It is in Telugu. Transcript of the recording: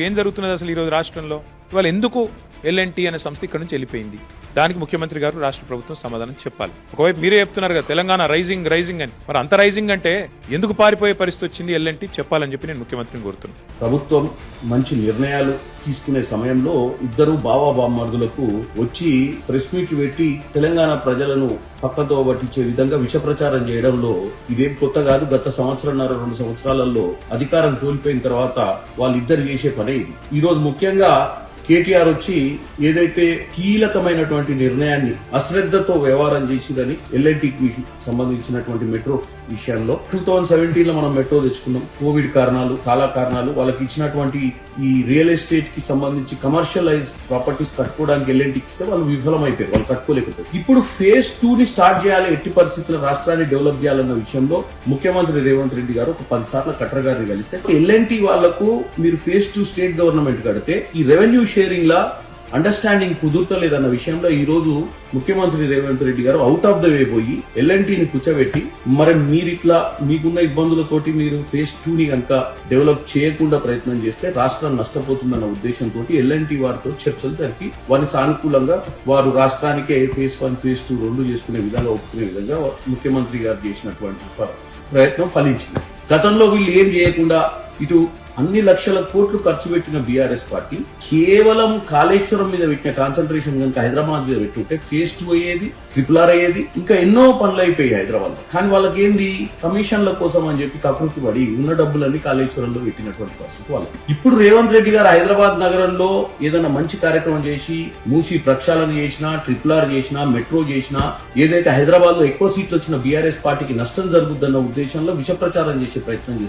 ఏం జరుగుతున్నది అసలు ఈరోజు రాష్ట్రంలో? ఇవాళ ఎందుకు ఎల్ఎన్టీ అనే సంస్థ ఇక్కడ నుంచి వెళ్ళిపోయింది. దానికి ముఖ్యమంత్రి గారు రాష్ట్ర ప్రభుత్వం సమాధానం చెప్పాలి. ఒకవైపు మీరే చెప్తున్నారు కదా తెలంగాణ రైజింగ్ రైజింగ్ అని. మరి అంత రైజింగ్ అంటే ఎందుకు పారిపోయే పరిస్థితి వచ్చింది ఎల్ఎన్టీ చెప్పాలని చెప్పి నేను ముఖ్యమంత్రిని కోరుతున్నాను. ప్రభుత్వం మంచి నిర్ణయాలు తీసుకునే సమయంలో ఇద్దరు బావా బామ్మర్దులకు వచ్చి ప్రెస్ మీట్లు పెట్టి తెలంగాణ ప్రజలను పక్కతో పట్టించే విధంగా విష ప్రచారం చేయడంలో ఇదేం కొత్త కాదు గత సంవత్సరంన్నర రెండు సంవత్సరాలలో అధికారం కోల్పోయిన తర్వాత వాళ్ళిద్దరు చేసే పనే ఇది. ఈ రోజు ముఖ్యంగా కేటీఆర్ వచ్చి ఏదైతే కీలకమైనటువంటి నిర్ణయాన్ని అశ్రద్ధతో వ్యవహారం చేసిందని ఎల్ఐటికి సంబంధించినటువంటి మెట్రో విషయంలో టూ థౌజండ్ సెవెంటీన్లో మనం మెట్రో తెచ్చుకున్నాం. కోవిడ్ కారణాలు చాలా కారణాలు వాళ్ళకి ఇచ్చినటువంటి ఈ రియల్ ఎస్టేట్కి సంబంధించి కమర్షియలైజ్ ప్రాపర్టీస్ కట్టుకోవడానికి ఎల్ఎన్టీకి ఇస్తే వాళ్ళు విఫలమైపోయారు వాళ్ళు కట్టుకోలేకపోయారు. ఇప్పుడు ఫేజ్ టూ ని స్టార్ట్ చేయాలి ఎట్టి పరిస్థితుల్లో రాష్ట్రాన్ని డెవలప్ చేయాలన్న విషయంలో ముఖ్యమంత్రి రేవంత్ రెడ్డి గారు ఒక పది సార్లు కట్టర్ గారిని కలిస్తే ఎల్ఎన్టీ వాళ్ళకు మీరు ఫేజ్ టూ స్టేట్ గవర్నమెంట్ కడితే ఈ రెవెన్యూ షేరింగ్ లా అండర్స్టాండింగ్ కుదురుతలేదన్న విషయంలో ఈ రోజు ముఖ్యమంత్రి రేవంత్ రెడ్డి గారు అవుట్ ఆఫ్ ద వే పోయి ఎల్ఎన్టీని కూర్చోబెట్టి మరి మీరు ఇట్లా మీకున్న ఇబ్బందులతోటి మీరు ఫేజ్ టూని కనుక డెవలప్ చేయకుండా ప్రయత్నం చేస్తే రాష్ట్రం నష్టపోతుందన్న ఉద్దేశంతో ఎల్ఎన్టీ వారితో చర్చలు జరిపి వారి సానుకూలంగా వారు రాష్ట్రానికే ఫేజ్ వన్ ఫేజ్ టూ రెండు చేసుకునే విధంగా ఒప్పుకునే విధంగా ముఖ్యమంత్రి గారు చేసినటువంటి ప్రయత్నం ఫలించింది. గతంలో వీళ్ళు ఏం చేయకుండా ఇటు అన్ని లక్షల కోట్లు ఖర్చు పెట్టిన బీఆర్ఎస్ పార్టీ కేవలం కాళేశ్వరం మీద పెట్టిన కాన్సన్ట్రేషన్ కనుక హైదరాబాద్ మీద పెట్టుంటే ఫేస్ టూ అయ్యేది ట్రిపుల్ ఆర్ అయ్యేది ఇంకా ఎన్నో పనులు అయిపోయాయి హైదరాబాద్లో కానీ వాళ్ళకి ఏంది కమిషన్ల కోసం అని చెప్పి కకృతి పడి ఉన్న డబ్బులన్నీ కాళేశ్వరంలో పెట్టినటువంటి పరిస్థితి వాళ్ళు ఇప్పుడు రేవంత్ రెడ్డి గారు హైదరాబాద్ నగరంలో ఏదైనా మంచి కార్యక్రమం చేసి మూసి ప్రక్షాళన చేసినా ట్రిపుల్ ఆర్ చేసినా మెట్రో చేసినా ఏదైతే హైదరాబాద్లో ఎక్కువ సీట్లు వచ్చిన బీఆర్ఎస్ పార్టీకి నష్టం జరుగుద్దన్న ఉద్దేశంలో విష ప్రచారం చేసే ప్రయత్నం చేస్తారు